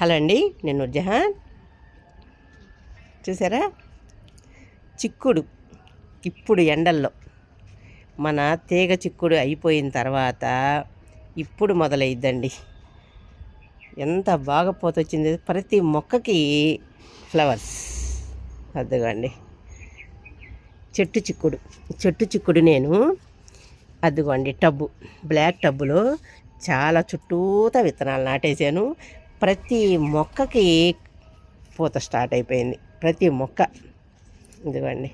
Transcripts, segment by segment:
Hello అండి నేను జహాన్ చూసారా? చిక్కుడు ఇప్పుడు ఎండల్లో. మన తీగ చిక్కుడు అయిపోయిన తర్వాత ఇప్పుడు మొదలైద్దండి. ఎంత బాగా పోతొచ్చింది ప్రతి మొక్కకి ఫ్లవర్స్. అద్దుగోండి చెట్టు చిక్కుడు చెట్టు చిక్కుడు నేను. అదిగోండి టబ్బు. బ్లాక్ టబ్బులో చాలా చుట్టూతా విత్తనాలు నాటేశాను. ప్రతి మొక్కకి పూత స్టార్ట్ అయిపోయింది. ప్రతి మొక్క. ఇదిగోండి.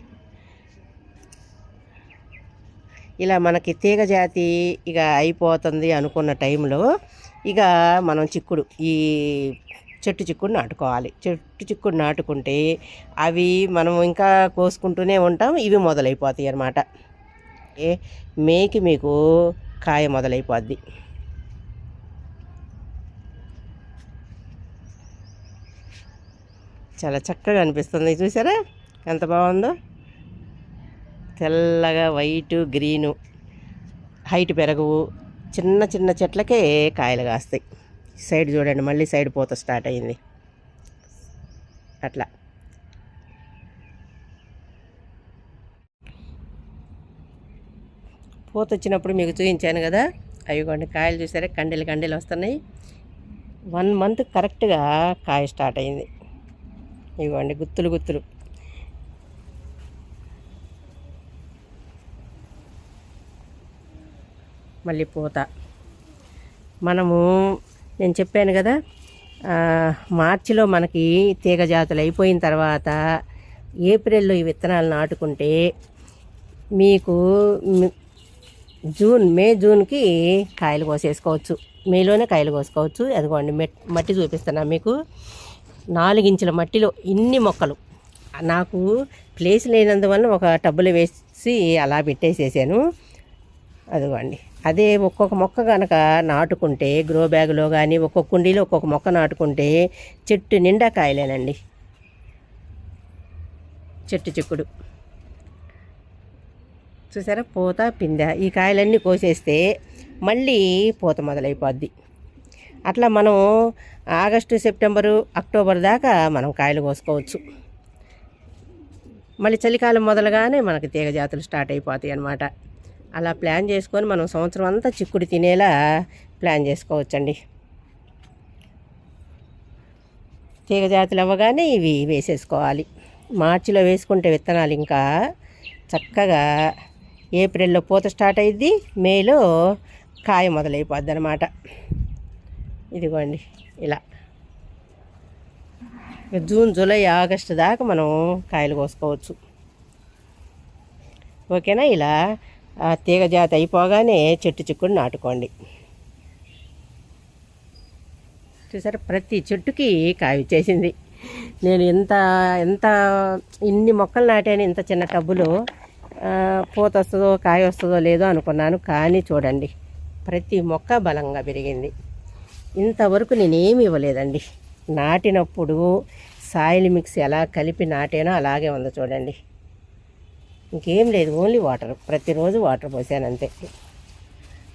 ఇలా మనకి తీగ జాతి ఇక అయిపోతుంది అనుకున్న టైంలో ఇక మనం చిక్కుడు ఈ చెట్టు చిక్కుడు నాటుకోవాలి. చెట్టు చిక్కుడు నాటుకుంటే అవి మనం ఇంకా కోసుకుంటూనే ఉంటాం. ఇవి మొదలైపోతాయి అన్నమాట. ఏ మేకి మీకు కాయ మొదలైపోద్ది. చాలా చక్కగా అనిపిస్తుంది. చూసారా? ఎంత బాగుందో? తెల్లగా వైటు గ్రీను. హైట్ పెరగవు. చిన్న చిన్న చెట్లకే కాయలు కాస్తాయి. సైడ్ చూడండి మళ్ళీ సైడ్ పూత స్టార్ట్ అయింది. అట్లా. పూత వచ్చినప్పుడు మీకు చూపించాను కదా? అవి కాయలు చూసారా? కండెలు కండెలు వస్తున్నాయి. వన్ మంత్ కరెక్ట్గా కాయ స్టార్ట్ అయింది. ఇవ్వండి గుత్తులు గుత్తులు. మళ్ళీ పూత. మనము నేను చెప్పాను కదా మార్చిలో మనకి తీగ జాతులు అయిపోయిన తర్వాత ఏప్రిల్లో ఈ విత్తనాలు నాటుకుంటే మీకు జూన్ మే జూన్కి కాయలు కోసేసుకోవచ్చు. మేలోనే కాయలు కోసుకోవచ్చు. అదిగోండి మట్టి చూపిస్తున్నా మీకు. నాలుగించుల మట్టిలో ఇన్ని మొక్కలు. నాకు ప్లేస్ లేనందువల్ల ఒక టబ్బులో వేసి అలా పెట్టేసేసాను. అదిగోండి. అదే ఒక్కొక్క మొక్క కనుక నాటుకుంటే గ్రో బ్యాగ్లో కానీ ఒక్కొక్క కుండీలో ఒక్కొక్క మొక్క నాటుకుంటే చెట్టు నిండా కాయలేనండి. చెట్టు చిక్కుడు. చూసారా? పూత పిందె? ఈ కాయలన్నీ కోసేస్తే మళ్ళీ పూత మొదలైపోద్ది. అట్లా మనం ఆగస్టు సెప్టెంబరు అక్టోబర్ దాకా మనం కాయలు కోసుకోవచ్చు. మళ్ళీ చలికాలం మొదలుగానే మనకి తీగ జాతులు స్టార్ట్ అయిపోతాయి అన్నమాట. అలా ప్లాన్ చేసుకొని మనం సంవత్సరం అంతా చిక్కుడు తినేలా ప్లాన్ చేసుకోవచ్చండి. తీగ జాతులు అవ్వగానే ఇవి వేసేసుకోవాలి. మార్చిలో వేసుకుంటే విత్తనాలు ఇంకా చక్కగా ఏప్రిల్లో పూత స్టార్ట్ అయ్యిద్ది మేలో కాయ మొదలైపోద్ది అనమాట ఇదిగోండి ఇలా. జూన్ జూలై ఆగస్టు దాకా మనం కాయలు కోసుకోవచ్చు. ఓకేనా? ఇలా తీగ జాతి అయిపోగానే చెట్టు చిక్కుడు నాటుకోండి. చూసారా? ప్రతి చెట్టుకి కాయ వచ్చేసింది. నేను ఇంత ఎంత ఇన్ని మొక్కలు నాటాను ఇంత చిన్న టబ్బులో పూత వస్తుందో కాయ వస్తుందో లేదో అనుకున్నాను కానీ చూడండి ప్రతి మొక్క బలంగా పెరిగింది. ఇంతవరకు నేనేమి ఇవ్వలేదండి. నాటినప్పుడు సాయిల్ మిక్స్ ఎలా కలిపి నాటానో అలాగే ఉంది చూడండి. ఇంకేం లేదు ఓన్లీ వాటర్. ప్రతిరోజు వాటర్ పోసాను అంతే.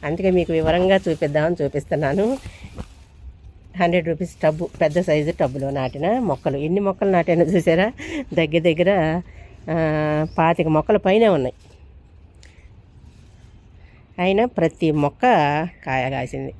అందుకే మీకు వివరంగా చూపిద్దామని చూపిస్తున్నాను. హండ్రెడ్ రూపీస్ టబ్బు పెద్ద సైజు టబ్బులో నాటిన మొక్కలు. ఎన్ని మొక్కలు నాటానో చూసారా? దగ్గర దగ్గర పాతిక మొక్కల పైన ఉన్నాయి. అయినా ప్రతి మొక్క కాయ కాసింది.